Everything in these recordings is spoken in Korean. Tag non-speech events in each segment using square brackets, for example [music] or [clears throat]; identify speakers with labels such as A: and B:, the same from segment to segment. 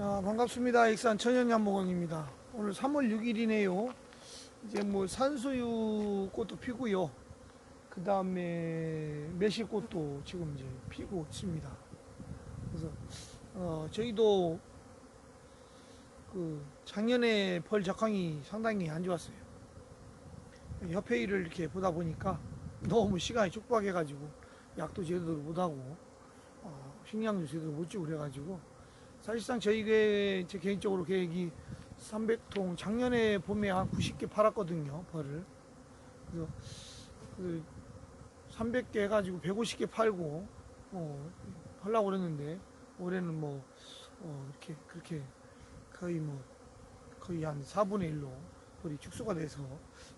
A: 자, 반갑습니다. 익산 천연양목원입니다. 오늘 3월 6일이네요. 이제 뭐 산수유 꽃도 피고요. 그 다음에 매실꽃도 지금 이제 피고 있습니다. 그래서 어, 저희도 그 작년에 벌 작황이 상당히 안 좋았어요. 협회 일을 이렇게 보다 보니까 너무 시간이 촉박해 가지고 약도 제대로 못하고 어, 식량도 제대로 못 주고 그래가지고 사실상 저희 게제 개인적으로 계획이 300통 작년에 봄에 한 90개 팔았거든요 벌을 그래서 그 300개 해가지고 150개 팔고 어, 하려고 그랬는데 올해는 뭐 어, 이렇게 그렇게 거의 뭐 거의 한 4분의 1로 벌이 축소가 돼서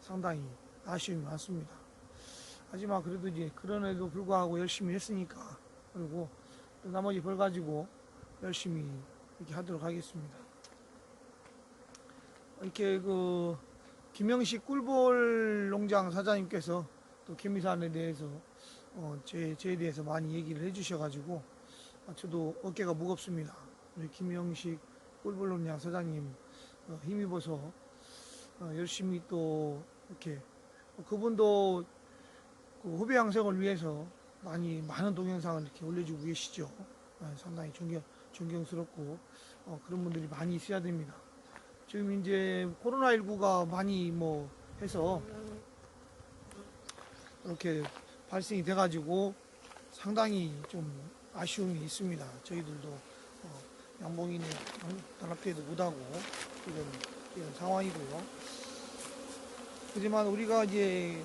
A: 상당히 아쉬움이 많습니다. 하지만 그래도 이제 그런에도 불구하고 열심히 했으니까 그리고 또 나머지 벌 가지고 열심히 이렇게 하도록 하겠습니다. 이렇게 그 김영식 꿀벌 농장 사장님께서 또 개미산에 대해서 어, 제, 저에 대해서 많이 얘기를 해주셔가지고 아, 저도 어깨가 무겁습니다. 우리 김영식 꿀벌 농장 사장님 어, 힘입어서 어, 열심히 또 이렇게 어, 그분도 그 후배 양성을 위해서 많이 많은 동영상을 이렇게 올려주고 계시죠. 아, 상당히 존경, 존경스럽고 어, 그런 분들이 많이 있어야 됩니다. 지금 이제 코로나19가 많이 뭐 해서 이렇게 발생이 돼가지고 상당히 좀 아쉬움이 있습니다. 저희들도 어, 양봉인의 단합회도 못하고 이런, 이런 상황이고요. 하지만 우리가 이제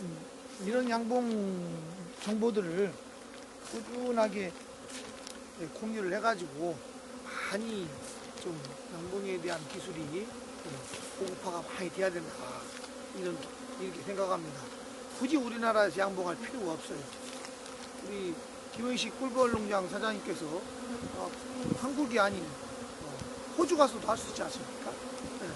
A: 음, 이런 양봉 정보들을 꾸준하게 네, 공유를 해가지고 많이 좀 양봉에 대한 기술이 예, 보급화가 많이 돼야 된다 이런 이렇게 생각합니다. 굳이 우리나라에서 양봉할 필요가 없어요. 우리 김영식 꿀벌 농장 사장님께서 어, 한국이 아닌 어, 호주 가서도 할 수 있지 않습니까? 네.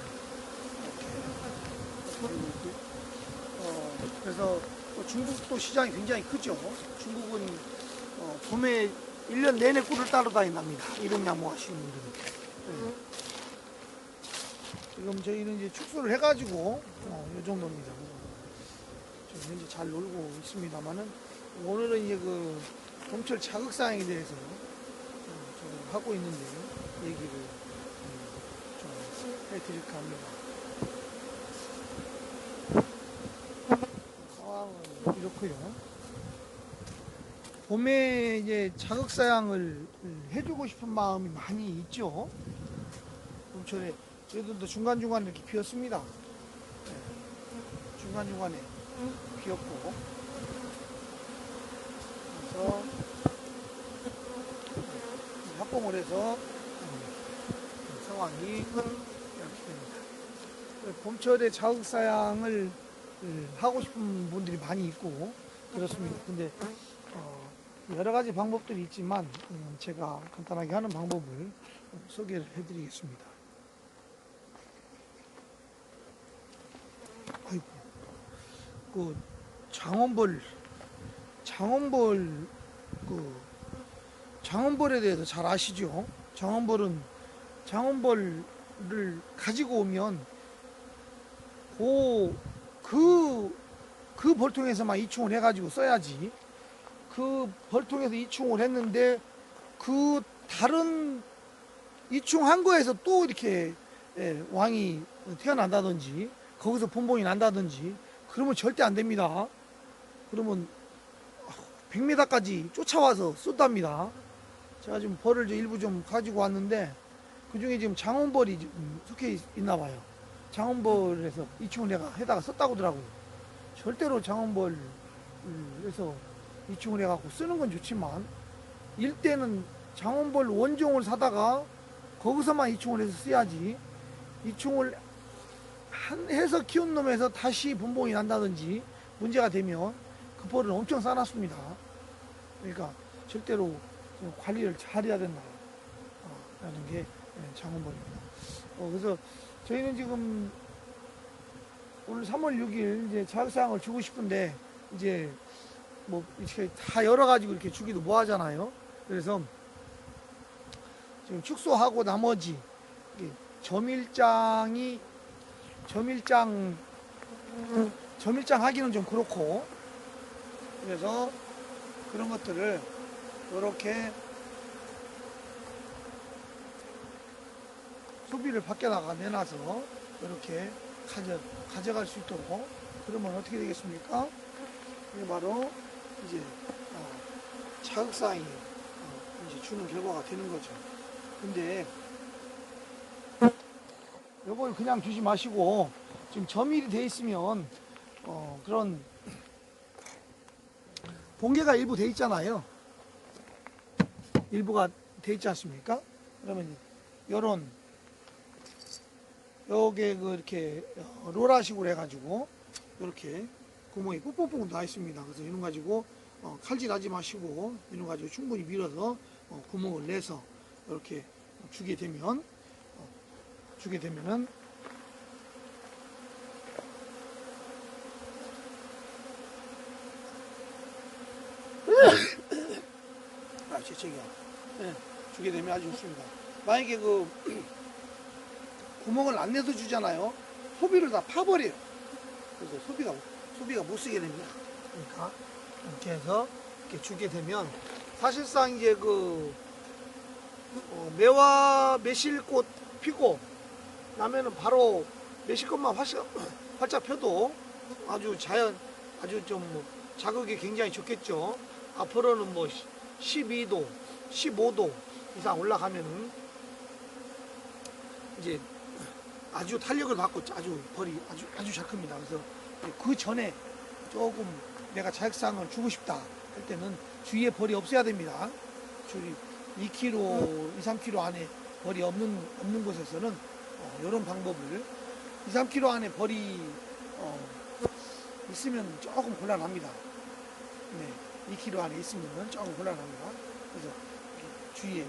A: 어, 그래서 또 중국도 시장이 굉장히 크죠. 중국은 어, 봄에 1년 내내 꿀을 따러 다닌답니다. 이런 양봉 하시는 분들은. 네. 지금 저희는 이제 축소를 해가지고, 어, 이 정도입니다. 지금 현재 잘 놀고 있습니다만은, 오늘은 이제 그, 봄철 자극사항에 대해서, 어, 좀 하고 있는데, 얘기를 음, 좀 해드릴까 합니다. 상황은 이렇고요. 봄에 이제 자극 사양을 해주고 싶은 마음이 많이 있죠. 봄철에 저희들도 중간 중간 이렇게 피었습니다. 네. 중간 중간에 피었고. 그래서 합봉을 해서 음, 상황이 이렇게 됩니다. 봄철에 자극 사양을 음, 하고 싶은 분들이 많이 있고 그렇습니다. 근데 어, 여러 가지 방법들이 있지만 음, 제가 간단하게 하는 방법을 소개를 해드리겠습니다. 아이고, 그 장원벌, 장원벌 그 장원벌에 대해서 잘 아시죠? 장원벌은 장원벌을 가지고 오면 그, 그, 그 벌통에서만 이충을 해가지고 써야지. 그 벌통에서 이충을 했는데 그 다른 이충한 거에서 또 이렇게 예, 왕이 태어난다든지 거기서 본봉이 난다든지 그러면 절대 안 됩니다. 그러면 100m까지 쫓아와서 쏜답니다. 제가 지금 벌을 좀 일부 좀 가지고 왔는데 그 중에 지금 장원벌이 지금 속해 있- 있나 봐요. 장원벌에서 이충을 내가 해다가 썼다고 하더라고요. 절대로 장원벌에서 이충을 해갖고 쓰는 건 좋지만 일대는 장원벌 원종을 사다가 거기서만 이충을 해서 써야지 이충을 한 해서 키운 놈에서 다시 분봉이 난다든지 문제가 되면 그 벌은 엄청 싸놨습니다. 그러니까 절대로 좀 관리를 잘 해야 된다. 어, 라는 게 예, 장원벌입니다. 어, 그래서 저희는 지금 오늘 3월 6일 이제 자극사항을 주고 싶은데 이제 뭐 이렇게 다 열어가지고 이렇게 주기도 뭐 하잖아요. 그래서 지금 축소하고 나머지 점일장이 점일장 점일장 하기는 좀 그렇고 그래서 그런 것들을 이렇게 소비를 밖에 나가 내놔서 이렇게 가져, 가져갈 수 있도록 그러면 어떻게 되겠습니까? 이게 바로 이제 어, 자극사항이 어, 이제 주는 결과가 되는 거죠. 근데 요걸 그냥 주지 마시고 지금 점일이 돼 있으면 어, 그런 봉개가 일부 돼 있잖아요. 일부가 돼 있지 않습니까? 그러면 요런 요게 그 이렇게 어, 로라식으로 해가지고 이렇게 구멍이 뽁뽁뽁 나 있습니다. 그래서 이런 가지고 어, 칼질하지 마시고 이런 가지고 충분히 밀어서 어, 구멍을 내서 이렇게 주게 되면 어, 주게 되면은 [coughs] 아, 재채기야. 네, 주게 되면 아주 좋습니다. 만약에 그 [coughs] 구멍을 안 내서 주잖아요. 소비를 다 파버려요. 그래서 소비가 소비가 못 쓰게 됩니다. 그러니까 이렇게 해서 이렇게 주게 되면 사실상 이제 그 어, 매화 매실꽃 피고 나면은 바로 매실꽃만 활짝, [clears throat] 활짝 펴도 아주 자연 아주 좀 뭐 자극이 굉장히 좋겠죠. 앞으로는 뭐 12도, 15도 이상 올라가면은 이제 아주 탄력을 받고 아주 벌이 아주 아주 잘 큽니다. 그래서 그 전에 조금 내가 자극상을 주고 싶다 할 때는 주위에 벌이 없어야 됩니다. 줄이 2kg, 2, 3kg 안에 벌이 없는 없는 곳에서는 어, 이런 방법을 2, 3kg 안에 벌이 어, 있으면 조금 곤란합니다. 네, 2kg 안에 있으면 조금 곤란합니다. 그래서 주위에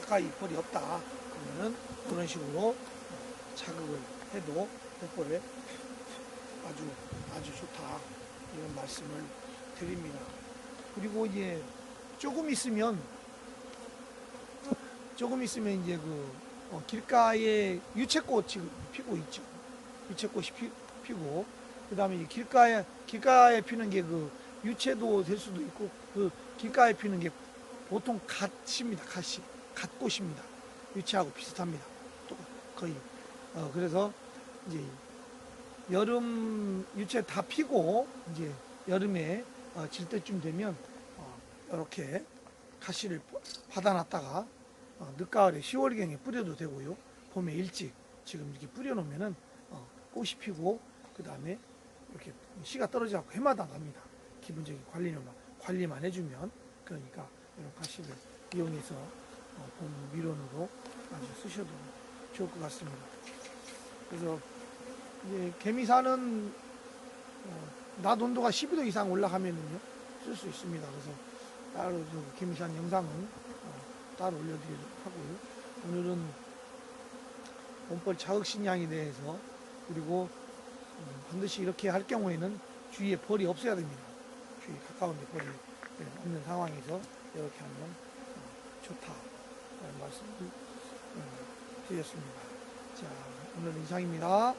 A: 가까이 벌이 없다 그러면은 그런 식으로 어, 자극을 해도 뱃벌에 아주 아주 좋다 이런 말씀을 드립니다. 그리고 이제 조금 있으면 조금 있으면 이제 그 어, 길가에 유채꽃 지금 피고 있죠. 유채꽃이 피, 피고 그다음에 이 길가에 길가에 피는 게 그 유채도 될 수도 있고 그 길가에 피는 게 보통 갓입니다. 갓이 갓꽃입니다. 유채하고 비슷합니다. 또 거의 어, 그래서 이제 여름 유채 다 피고 이제 여름에 어, 질 때쯤 되면 어, 이렇게 가시를 받아놨다가 어, 늦가을에 10월경에 뿌려도 되고요. 봄에 일찍 지금 이렇게 뿌려놓으면은 어, 꽃이 피고 그 다음에 이렇게 씨가 떨어지 않고 해마다 납니다. 기본적인 관리만 관리만 해주면 그러니까 이런 가시를 이용해서 어, 봄 미론으로 아주 쓰셔도 좋을 것 같습니다. 그래서 이제 개미사는 어, 낮 온도가 12도 이상 올라가면은요 쓸 수 있습니다. 그래서 따로 저 개미산 영상은 어, 따로 올려드리도록 하고요. 오늘은 원벌 자극 신양에 대해서 그리고 음, 반드시 이렇게 할 경우에는 주위에 벌이 없어야 됩니다. 주위에 가까운 데 벌이 네, 없는 상황에서 이렇게 하면 어, 좋다. 라는 말씀을 어, 드렸습니다. 자, 오늘 은 이상입니다.